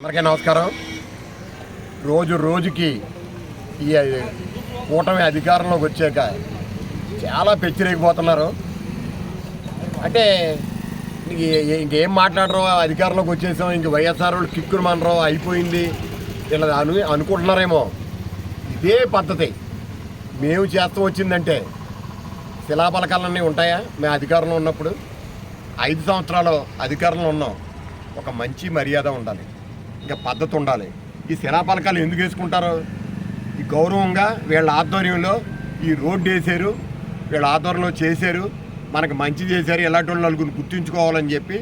అందరికీ నమస్కారం. రోజు రోజుకి ఈ కూటమి అధికారంలోకి వచ్చాక చాలా పెచ్చిరేగిపోతున్నారు. అంటే ఇంకేం మాట్లాడరు అధికారంలోకి వచ్చేసాం ఇంక వైఎస్ఆర్ వాళ్ళు కిక్కులు మనరు అయిపోయింది ఇలా అను అనుకుంటున్నారేమో. ఇదే పద్ధతి. మేము చేస్తూ వచ్చిందంటే శిలాపలకాలన్నీ ఉంటాయా? మేము అధికారంలో ఉన్నప్పుడు ఐదు సంవత్సరాలు అధికారంలో ఉన్నాం. ఒక మంచి మర్యాద ఉండాలి. ఇంకా పద్ధతి ఉండాలి. ఈ శిలా పలకాలు ఎందుకు వేసుకుంటారు? ఈ గౌరవంగా వీళ్ళ ఆధ్వర్యంలో ఈ రోడ్డు వేశారు వీళ్ళ ఆధ్వర్యంలో చేశారు మనకు మంచి చేశారు ఇలాంటి వాళ్ళు నలుగురు గుర్తుంచుకోవాలని చెప్పి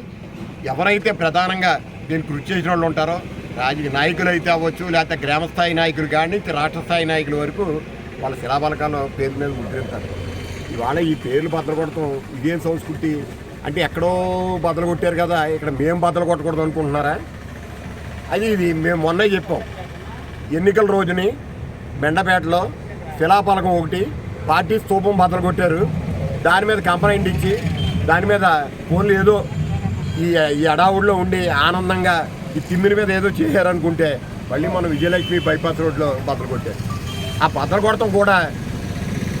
ఎవరైతే ప్రధానంగా దీన్ని కృషి చేసిన వాళ్ళు ఉంటారో రాజకీయ నాయకులు అయితే అవ్వచ్చు లేకపోతే గ్రామస్థాయి నాయకులు కానీ రాష్ట్ర స్థాయి నాయకుల వరకు వాళ్ళ శిలాపలకాల పేరు మీద ముద్రిస్తారు ఇవాళ ఈ పేర్లు బద్దలు కొడతాం ఇదేం సంస్కృతి? అంటే ఎక్కడో బద్దలు కొట్టారు కదా ఇక్కడ మేము బద్దలు కొట్టకూడదు అనుకుంటున్నారా? అది ఇది మేము మొన్నే చెప్పాం. ఎన్నికల రోజుని బెండపేటలో శిలాపలకం ఒకటి పార్టీ స్థూపం బద్దలు కొట్టారు. దాని మీద కంప్లైంట్ ఇచ్చి దాని మీద ఫోన్లు ఏదో ఈ ఈ అడావుడిలో ఉండి ఆనందంగా ఈ తిమ్మిరి మీద ఏదో చేశారనుకుంటే మళ్ళీ మనం విజయలక్ష్మి బైపాస్ రోడ్లో బద్దలు కొట్టారు. ఆ బద్దలు కొడతాం కూడా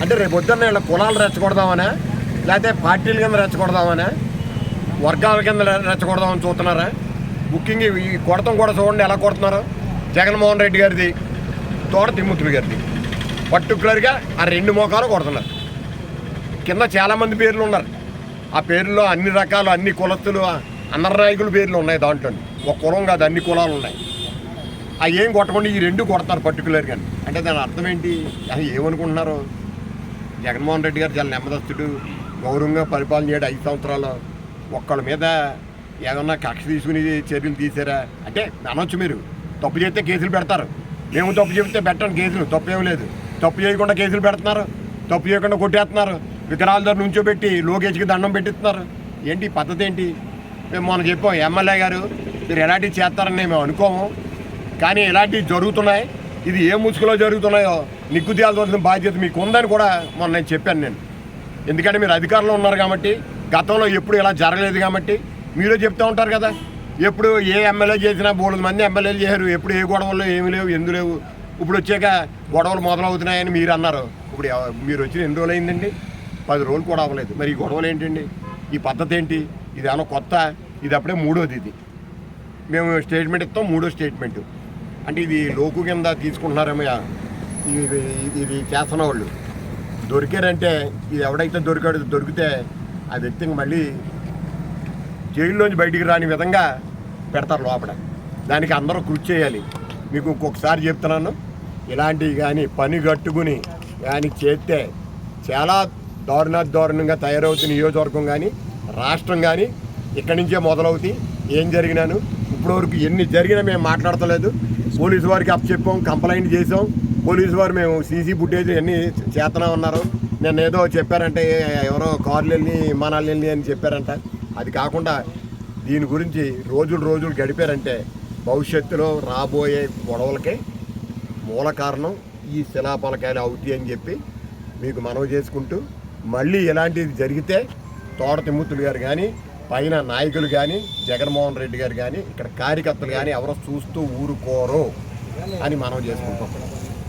అంటే రేపు పొద్దున్న వీళ్ళ కులాలు రెచ్చగొడదామనే లేకపోతే పార్టీల కింద రెచ్చగొడదామనే వర్గాల కింద రెచ్చగొడదామని చూస్తున్నారా? ముఖ్యంగా ఈ కొడతం కూడా చూడండి ఎలా కొడుతున్నారు. జగన్మోహన్ రెడ్డి గారిది తోట తిమ్మతులు గారిది. పర్టికులర్గా ఆ రెండు మోకాలు కొడుతున్నారు. కింద చాలామంది పేర్లు ఉన్నారు. ఆ పేర్లో అన్ని రకాలు అన్ని కులస్తులు అన్నరాయకుల పేర్లు ఉన్నాయి దాంట్లో. ఒక కులం కాదు అన్ని కులాలు ఉన్నాయి. అవి ఏం కొట్టకుండా ఈ రెండు కొడతారు పర్టికులర్గా. అంటే దాని అర్థం ఏంటి? అని ఏమనుకుంటున్నారు? జగన్మోహన్ రెడ్డి గారు చాలా నెమ్మదస్తుడు గౌరవంగా పరిపాలన చేయడం ఐదు సంవత్సరాలు. ఒక్కళ్ళ మీద ఏమన్నా కక్ష తీసుకుని చర్యలు తీసారా? అంటే అనొచ్చు మీరు. తప్పు చేస్తే కేసులు పెడతారు. మేము తప్పు చెప్తే పెట్టండి కేసులు. తప్పు ఏమలేదు తప్పు చేయకుండా కేసులు పెడుతున్నారు. తప్పు చేయకుండా కొట్టేస్తున్నారు. విగ్రహాల దగ్గర నుంచోబెట్టి లోకేష్కి దండం పెట్టిస్తున్నారు. ఏంటి పద్ధతి ఏంటి? మేము మొన్న చెప్పాం ఎమ్మెల్యే గారు మీరు ఎలాంటివి చేస్తారని మేము అనుకోము. కానీ ఇలాంటివి జరుగుతున్నాయి. ఇది ఏ ముసుగులో జరుగుతున్నాయో నిగ్గు తేల్చవలసిన బాధ్యత మీకు ఉందని కూడా మొన్న నేను చెప్పాను నేను. ఎందుకంటే మీరు అధికారంలో ఉన్నారు కాబట్టి గతంలో ఎప్పుడు ఇలా జరగలేదు కాబట్టి మీరే చెప్తూ ఉంటారు కదా. ఎప్పుడు ఏ ఎమ్మెల్యే చేసినా మూడు మంది ఎమ్మెల్యేలు చేశారు ఎప్పుడు ఏ గొడవలు ఏమి లేవు ఎందు లేవు. ఇప్పుడు వచ్చాక గొడవలు మొదలవుతున్నాయని మీరు అన్నారు. ఇప్పుడు మీరు వచ్చిన ఎన్ని రోజులు అయిందండి? పది రోజులు కూడా అవ్వలేదు. మరి ఈ గొడవలు ఏంటండి? ఈ పద్ధతి ఏంటి? ఇది ఏమన్నా కొత్త? ఇది అప్పుడే మూడోది ఇది. మేము స్టేట్మెంట్ ఇస్తాం మూడో స్టేట్మెంట్. అంటే ఇది లోకు కింద తీసుకుంటున్నారేమో ఇది ఇది- ఇది చేస్తున్న వాళ్ళు దొరికారంటే ఇది ఎవడైతే దొరికాడు దొరికితే ఆ వ్యక్తి ఇంక మళ్ళీ జైల్లోంచి బయటికి రాని విధంగా పెడతారు లోపల. దానికి అందరూ కృషి చేయాలి. మీకు ఇంకొకసారి చెప్తున్నాను ఇలాంటివి కానీ పని కట్టుకుని కానీ చేస్తే చాలా దారుణ దారుణంగా తయారవుతున్న నియోజకవర్గం కానీ రాష్ట్రం కానీ. ఇక్కడి నుంచే మొదలవుతాయి. ఏం జరిగినాను? ఇప్పటివరకు ఎన్ని జరిగినా మేము మాట్లాడతలేదు. పోలీసు వారికి అప్పచెప్పాం కంప్లైంట్ చేసాం పోలీసు వారు మేము సీసీ ఫుటేజ్ ఎన్ని చేతనా ఉన్నారు. నేను ఏదో చెప్పారంటే ఎవరో కార్లు వెళ్ళి విమానాలు వెళ్ళి అని చెప్పారంట. అది కాకుండా దీని గురించి రోజులు రోజులు గడిపారంటే భవిష్యత్తులో రాబోయే గొడవలకి మూల కారణం ఈ శిలాపలకాయలు అవుతాయి అని చెప్పి మీకు మనవి చేసుకుంటూ మళ్ళీ ఇలాంటిది జరిగితే తోట తిమ్ముతులు గారు కానీ పైన నాయకులు కానీ జగన్మోహన్ రెడ్డి గారు కానీ ఇక్కడ కార్యకర్తలు కానీ ఎవరో చూస్తూ ఊరుకోరు అని మనం చేసుకుంటాం